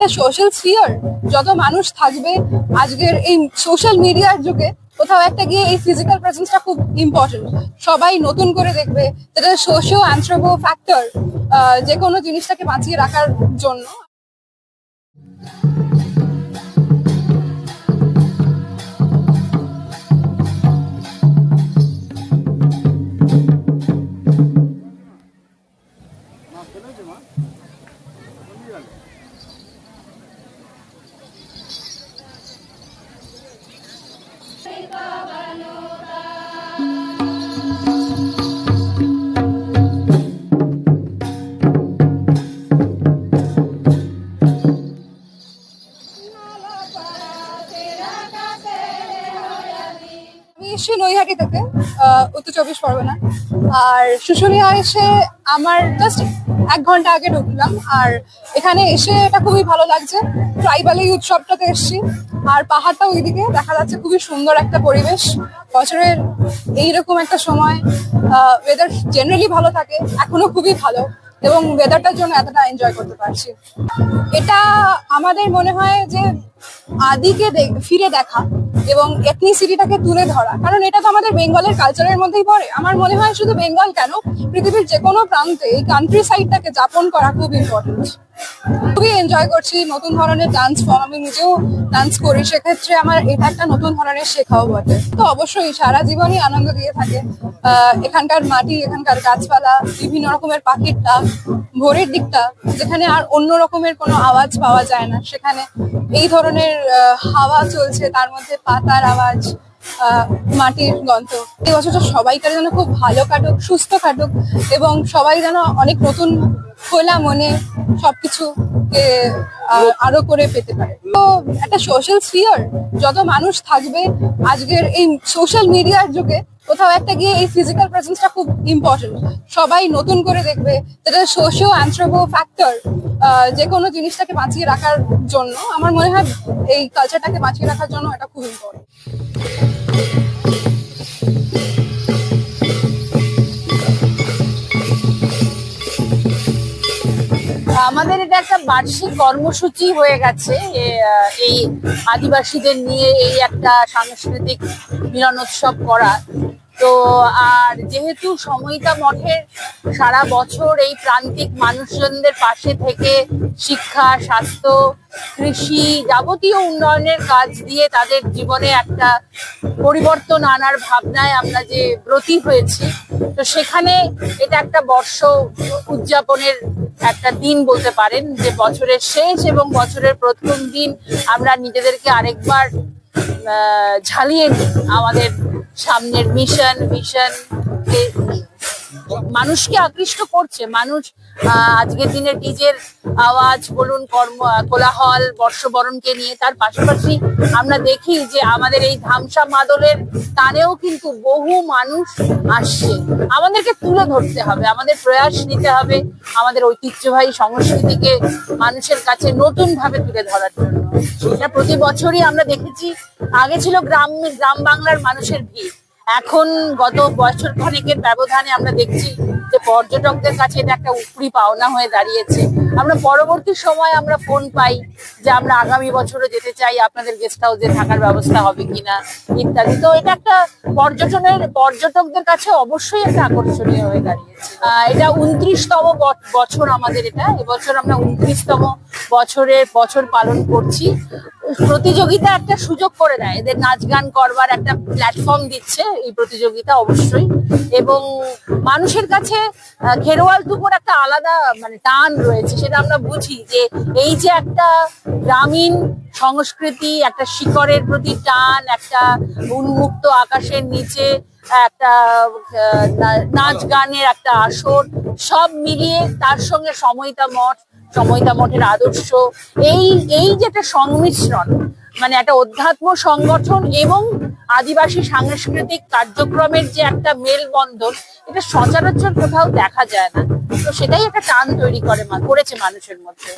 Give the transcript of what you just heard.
Social sphere যত মানুষ থাকবে আজকের এই সোশ্যাল মিডিয়ার যুগে, কোথাও একটা গিয়ে এই ফিজিক্যাল প্রেজেন্সটা খুব ইম্পর্টেন্ট সবাই নতুন করে দেখবে যেটা সোশিও অ্যান্থ্রোপো ফ্যাক্টর যে কোনো জিনিসটাকে বাঁচিয়ে রাখার জন্য। আহ, উত্তর চব্বিশ পরগনা। আর শুশুনিয়া এসে আমার জাস্ট এক ঘণ্টা আগে ঢুকলাম। আর এখানে এসে এটা খুবই ভালো লাগছে। ট্রাইবাল এই উৎসবটাতে এসেছি। আর পাহাড়টা ওইদিকে দেখা যাচ্ছে খুবই সুন্দর একটা পরিবেশ। বছরের এইরকম একটা সময় ওয়েদার জেনারেলি ভালো থাকে এখনও খুবই ভালো। এবং ওয়েদারটার জন্য এতটা এনজয় করতে পারছি। এটা আমাদের মনে হয় যে আদিকে ফিরে দেখা এবং এথনিসিটিটাকে তুলে ধরা। কারণ এটা তো আমাদের বেঙ্গলের কালচারের মধ্যেই পড়ে। আমার মনে হয় শুধু বেঙ্গল কেন, পৃথিবীর যে কোনো প্রান্তে এই কান্ট্রি সাইডটাকে যাপন করা খুব ইম্পর্টেন্ট খুবই এনজয় করছি নতুন ধরনের ডান্স ফর্ম আমি নিজেও ডান্স করি, সেক্ষেত্রে আমার এটা একটা নতুন ধরনের শেখাও বটে। তো অবশ্যই সারা জীবনই আনন্দ দিয়ে থাকে। এখানকার মাটি, এখানকার গাছপালা, বিভিন্ন রকমের পাখির ডাক ভোরের দিকটা, যেখানে আর অন্য রকমের কোনো আওয়াজ পাওয়া যায় না। সেখানে এই ধরনের আহ, হাওয়া চলছে তার মধ্যে পাতার আওয়াজ মাটির গন্ধ। এই বছরটা সবাইকার যেন খুব ভালো কাটুক সুস্থ কাটুক এবং সবাই যেন অনেক নতুন খোলা মনে সবকিছুকে আহ, আরও করে পেতে পারে। তো একটা সোশ্যাল স্ফিয়ার যত মানুষ থাকবে আজকের এই সোশ্যাল মিডিয়ার যুগে, কোথাও একটা গিয়ে এই ফিজিক্যাল প্রেজেন্সটা খুব ইম্পর্টেন্ট সবাই নতুন করে দেখবে, যেটা সোশিও অ্যান্থ্রোপো ফ্যাক্টর যে কোনো জিনিসটাকে বাঁচিয়ে রাখার জন্য, আমার মনে হয় এই কালচারটাকে বাঁচিয়ে রাখার জন্য এটা খুব ইম্পর্টেন্ট আমাদের এটা একটা বার্ষিক কর্মসূচি হয়ে গেছে এই আদিবাসীদের নিয়ে এই একটা সাংস্কৃতিক মিলনোৎসব করা তো, আর যেহেতু সময়িতা মঠের সারা বছর এই প্রান্তিক মানুষজনদের পাশে থেকে শিক্ষা, স্বাস্থ্য, কৃষি যাবতীয় উন্নয়নের কাজ দিয়ে তাদের জীবনে একটা পরিবর্তন আনার ভাবনায় আমরা যে ব্রতী হয়েছি, তো সেখানে এটা একটা বর্ষ উদযাপনের একটা দিন বলতে পারেন যে বছরের শেষ এবং বছরের প্রথম দিন আমরা নিজেদেরকে আরেকবার ঝালিয়ে নিই। আমাদের সামনের মিশন ভিশন মানুষকে আকৃষ্ট করছে। মানুষ আজকের দিনে ডিজের আওয়াজ বলুন, কর্ম, কোলাহল, বর্ষবরণকে নিয়ে, তার পাশাপাশি আমরা দেখি যে আমাদের এই ধামসা মাদলের টানেও কিন্তু বহু মানুষ আসছে। আমাদেরকে তুলে ধরতে হবে, আমাদের প্রয়াস নিতে হবে আমাদের ঐতিহ্যবাহী সংস্কৃতিকে মানুষের কাছে নতুন ভাবে তুলে ধরার জন্য। এটা প্রতি বছরই আমরা দেখেছি। আগে ছিল গ্রাম গ্রাম বাংলার মানুষের ভিড়। এখন গত বছর খানেকের ব্যবধানে আমরা দেখছি যে পর্যটকদের কাছে এটা একটা উপরি পাওনা হয়ে দাঁড়িয়েছে। আমরা পরবর্তী সময় আমরা ফোন পাই যে আমরা আগামী বছরও যেতে চাই, আপনাদের গেস্ট হাউসে থাকার ব্যবস্থা হবে কিনা, ইত্যাদি। তো এটা একটা পর্যটনের, পর্যটকদের কাছে অবশ্যই একটা আকর্ষণীয় হয়ে দাঁড়িয়েছে। এটা উনত্রিশতম বছর আমাদের এটা। এবছর আমরা উনত্রিশতম বছরের বছর পালন করছি। প্রতিযোগিতা একটা সুযোগ করে দেয়। এদের নাচ গান করবার একটা প্ল্যাটফর্ম দিচ্ছে এই প্রতিযোগিতা অবশ্যই। এবং মানুষের কাছে খেরোয়াল টুকুর একটা আলাদা মানে টান রয়েছে সেটা আমরা বুঝি যে এই যে একটা গ্রামীণ সংস্কৃতি, একটা শিকড়ের প্রতি টান, একটা উন্মুক্ত আকাশের নিচে, একটা নাচ গানের একটা আসর, সব মিলিয়ে তার সঙ্গে সময়তা মঠ সময়তা মঠের আদর্শ। এই এই যে একটা সংমিশ্রণ মানে একটা অধ্যাত্ম সংগঠন এবং আদিবাসী সাংস্কৃতিক কার্যক্রমের যে একটা মেলবন্ধন, এটা সচরাচর কোথাও দেখা যায় না। তো সেটাই একটা টান তৈরি করে করেছে মানুষের মধ্যে।